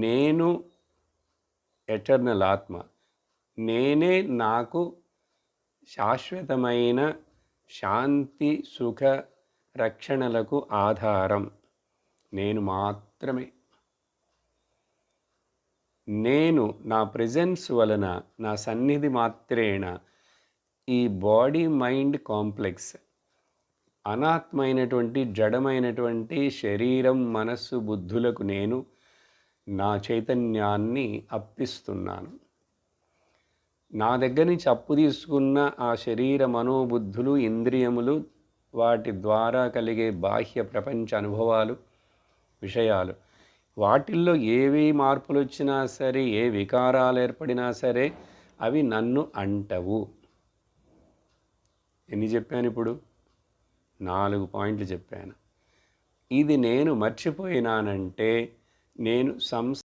నేను ఎటర్నల్ ఆత్మ. నేనే నాకు శాశ్వతమైన శాంతి సుఖ రక్షణలకు ఆధారం. నేను మాత్రమే. నేను నా ప్రెజెన్స్ వలన నా సన్నిధి మాత్రేణ ఈ బాడీ మైండ్ కాంప్లెక్స్ అనాత్మైనటువంటి జడమైనటువంటి శరీరం మనస్సు బుద్ధులకు నేను నా చైతన్యాన్ని అప్పిస్తున్నాను. నా దగ్గర నుంచి అప్పు తీసుకున్న ఆ శరీర మనోబుద్ధులు ఇంద్రియములు వాటి ద్వారా కలిగే బాహ్య ప్రపంచ అనుభవాలు విషయాలు వాటిల్లో ఏవి మార్పులు వచ్చినా సరే ఏ వికారాలు ఏర్పడినా సరే అవి నన్ను అంటవు. ఎన్ని చెప్పాను ఇప్పుడు? నాలుగు పాయింట్లు చెప్పాను. ఇది నేను మర్చిపోయినానంటే నేను సంస్